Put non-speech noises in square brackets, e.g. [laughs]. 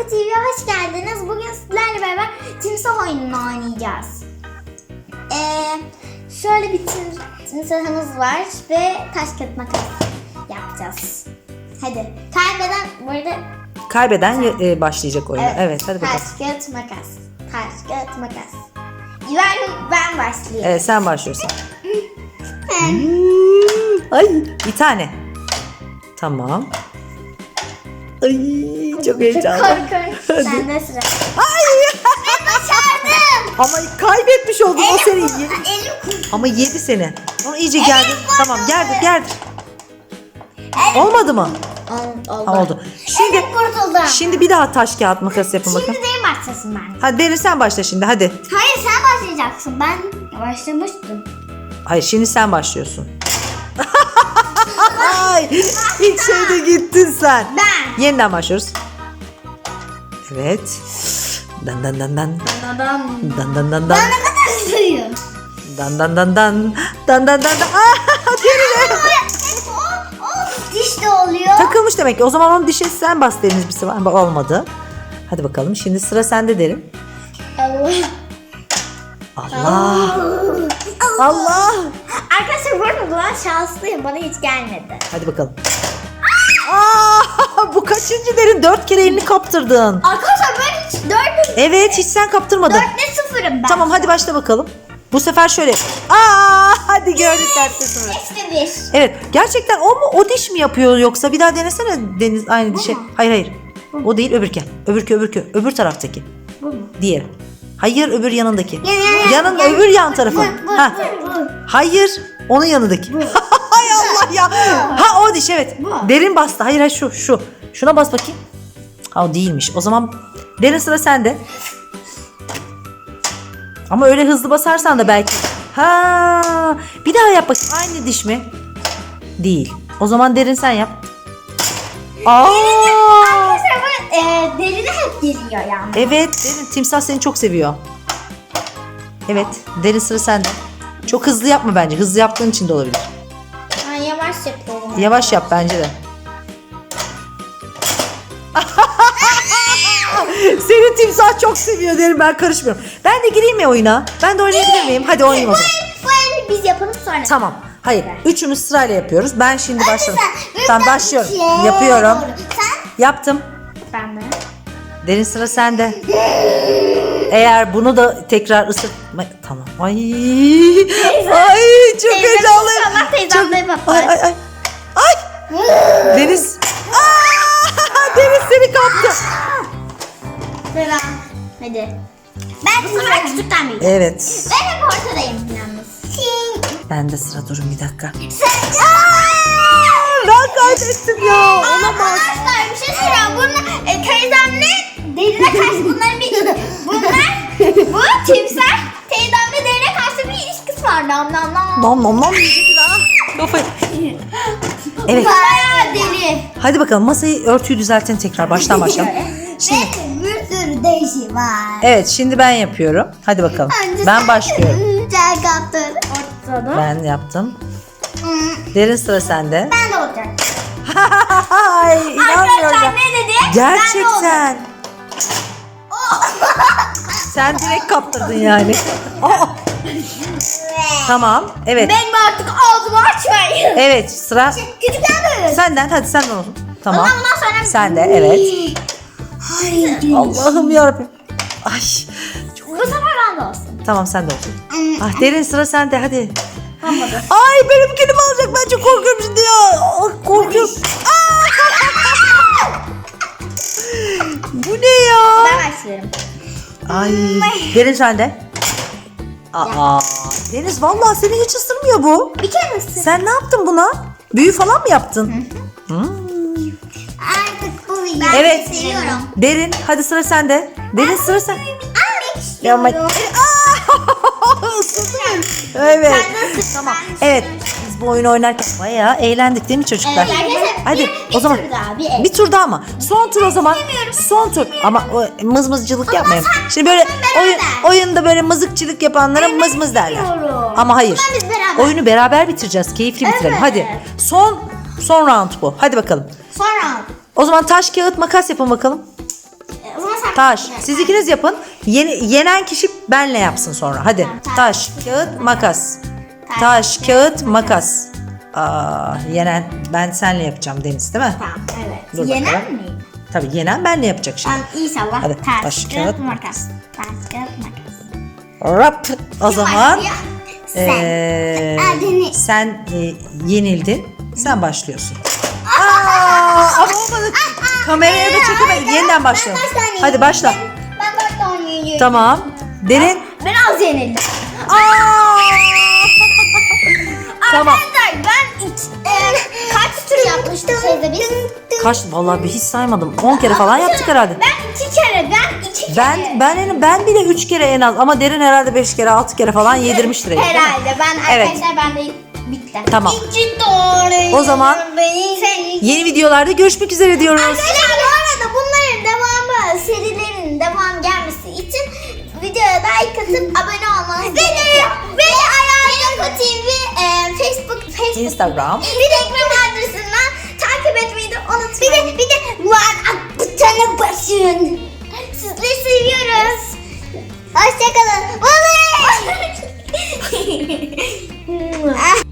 Oku TV'ye hoş geldiniz. Bugün sizlerle beraber timsah oyununu oynayacağız. Ee, şöyle bir tim timsahımız var ve taş kağıt makas yapacağız. Hadi. Kaybeden bu arada Kaybeden e, başlayacak oyuna. Evet, hadi bakalım. Taş kağıt makas. Taş kağıt makas. Ben, ben başlayayım. Evet sen başlıyorsun. [laughs] Ay bir tane. Tamam. Ay çok heyecanlı. korkunç. [laughs] Sende sıra. Ay. Başardım. Ama kaybetmiş oldun o seni. Elim, kurtuldu. Ama yedi seni. Ama iyice geldi. Tamam geldi geldi. Olmadı mı? Ol- oldu. Oldu. Şimdi Elim kurtuldu. şimdi bir daha taş kağıt makas yapın Şimdi bakın. benim başlasın ben. Hadi Derin sen başla şimdi hadi. Hayır sen başlayacaksın. Ben başlamıştım. Hayır şimdi sen başlıyorsun. [laughs] Ay ilk şeyde gittin sen. Ben. Yeniden başlıyoruz. Evet. Dan dan dan dan. Dan dan dan dan. Ben ne kadar suyum. Dan dan dan dan. Dan dan dan dan. Aa, o, o diş de oluyor. Takılmış demek ki. O zaman onun dişe sen bas Deniz bir sefer. Bak, Olmadı. Hadi bakalım. Şimdi sıra sende Derin. Allah. Allah. Allah. Arkadaşlar bu arada ben şanslıyım. Bana hiç gelmedi. Hadi bakalım. Bu kaçıncı Derin? Dört kere elini kaptırdın. Arkadaşlar ben hiç dördüm. Evet hiç sen kaptırmadın. Dörtte sıfırım ben. Tamam hadi başla bakalım. Bu sefer şöyle. Aa hadi gördük derste sıfır. Beşte bir. Evet gerçekten o mu o diş mi yapıyor yoksa bir daha denesene Deniz aynı dişe. Hayır hayır. O değil öbürke. Öbürkü öbürkü. Öbür taraftaki. Bu mu? Diğer. Hayır öbür yanındaki. Yan, yan, yan, Yanın yan. öbür yan tarafı. Bu, bu, Ha. bu, bu. Hayır onun yanındaki. [laughs] Ya. Ha o diş evet. Bu. Derin bastı. Hayır hayır şu şu. Şuna bas bakayım. Ha o değilmiş. O zaman derin sıra sende. Ama öyle hızlı basarsan da belki. Ha, bir daha yap bakayım. Aynı diş mi? Değil. O zaman derin sen yap. Aa! Arkadaşlar bu e, derine hep geliyor yani. Evet, derin timsah seni çok seviyor. Evet, derin sıra sende. Çok hızlı yapma bence. Hızlı yaptığın için de olabilir. Yavaş yapıyorum. Yavaş yap bence de. [laughs] Seni timsah çok seviyor derim ben karışmıyorum. Ben de gireyim mi oyuna? Ben de oynayabilir miyim? Hadi oynayayım o zaman. Bu eli biz yapalım sonra. Tamam. Hayır. Üçümüz sırayla yapıyoruz. Ben şimdi başlıyorum. Sen- Tamam başlıyorum. şey- Yapıyorum. Sen? Yaptım. Ben de. Derin sıra sende. Eğer bunu da tekrar ısırtma... Tamam. Ay. Ay çok Teyzem heyecanlıyım. inşallah teyzem de yapar. Ay ay ay. Ay. [gasps] Deniz. Aa, [laughs] Deniz seni kaptı. Devam. Hadi. Ben sefer küçükten büyüdüm. Evet. Ben hep ortadayım yalnız. Ben de sıra durun bir dakika. Sen... Ben kaybettim ya. Arkadaşlar bir şey söyleyeceğim. Bunlar e, teyzemle derine karşı bunların bir... [laughs] Bunlar bu timsah teyzemle derine karşı bir ilişkisi var. Nam nam nam. Nom nom nom. Kafayı. Evet. Bayağı deli. Hadi bakalım masayı örtüyü düzeltin tekrar baştan başlayalım. [laughs] Şimdi bir sürü değişi var. evet şimdi ben yapıyorum. Hadi bakalım. Önce Ben başlıyorum. Sen kaptın. Ortada. Ben yaptım. Derin sıra sende. Ben de olacak. [laughs] Ay inanmıyorum Arkadaşlar ya. ne dedi? Ben. Gerçekten. Sen direkt kaptırdın yani. Aa, [laughs] tamam. Evet. Benim artık ağzımı açmayın. Evet sıra Küçükten böyle. senden. Hadi sen de olsun. Tamam. Ondan bundan sonra... Sen de evet. Hayır. Allah'ım yarabbim. Ay. Bu sefer ben de olsun. Tamam sen de olsun. Ah derin sıra sende hadi. Olmadı. Ay benimkini mi alacak? Ben çok korkuyorum şimdi ya. Ah, korkuyorum. Aa! Bu ne ya? Ben başlıyorum. Ay derin sende. Aa, Deniz vallahi seni hiç ısırmıyor bu. Bir kere ısır. Sen ne yaptın buna? Büyü falan mı yaptın? Hmm. Artık bu videoyu Evet. seviyorum. Derin hadi sıra sende. Derin sıra sen. Almak Ya ama- istiyorum. [laughs] Aa, ısırdı beni. Evet. De. Tamam. Ben Evet. Biz bu oyunu oynarken bayağı eğlendik değil mi çocuklar? Evet, arkadaşlar, Hadi bir- o zaman tur daha, bir el. bir tur daha mı? Son tur o zaman. Son tur. Ama o mızmızcılık yapmayın. Şimdi böyle beraber. oyun, oyunda böyle mızıkçılık yapanlara mız mız derler. istiyorum. Ama hayır. Ama biz beraber. Oyunu beraber bitireceğiz. Keyifli bitirelim. Evet. Hadi. Son son round bu. Hadi bakalım. Sonra O zaman taş kağıt makas yapın bakalım. e. Taş. Siz ikiniz yapın. Yeni, yenen kişi benle yapsın sonra. Hadi. Taş, kağıt, makas. Taş, kağıt, makas. Aa, yenen ben senle yapacağım Deniz değil mi? Tamam evet. Dur Yenen bakalım. mi? Tabii yenen benle yapacak şimdi. Ben inşallah Hadi, taş, taş, kağıt, makas. Taş, kağıt, makas. Rap. O zaman başlıyor? Sen. eee, Aa, Deniz. sen e, yenildin. Sen başlıyorsun. Aa, ama olmadı. Kameraya da çekemedim. Yeniden başlayalım. Ben baştan Hadi başla. Ben baştan oynayacağım. Tamam. Derin. Ben az yenildim. Aa! Tamam. Arkadaşlar ben iç, e, kaç tur yapmıştık şeyde biz? Kaç vallahi bir hiç saymadım. 10 kere falan yaptık herhalde. Ben iki kere, ben iki kere. Ben ben en- ben bile 3 kere en az ama derin herhalde 5 kere 6 kere falan yedirmiştir. Mi? Herhalde ben Evet. arkadaşlar ben de bitti. Tamam. İki doğru. O zaman Sen Yeni videolarda görüşmek üzere diyoruz. Arkadaşlar bu arada bunların devamı, serilerin devamı gelmesi için videoya like atıp abone olmanız gerekiyor. Ve Ayağında TV Facebook, Facebook, Instagram. Instagram adresinden takip etmeyi de unutmayın. Bir de bir de like butonuna basın. Sizleri seviyoruz. Hoşçakalın. Bye. [laughs] [laughs]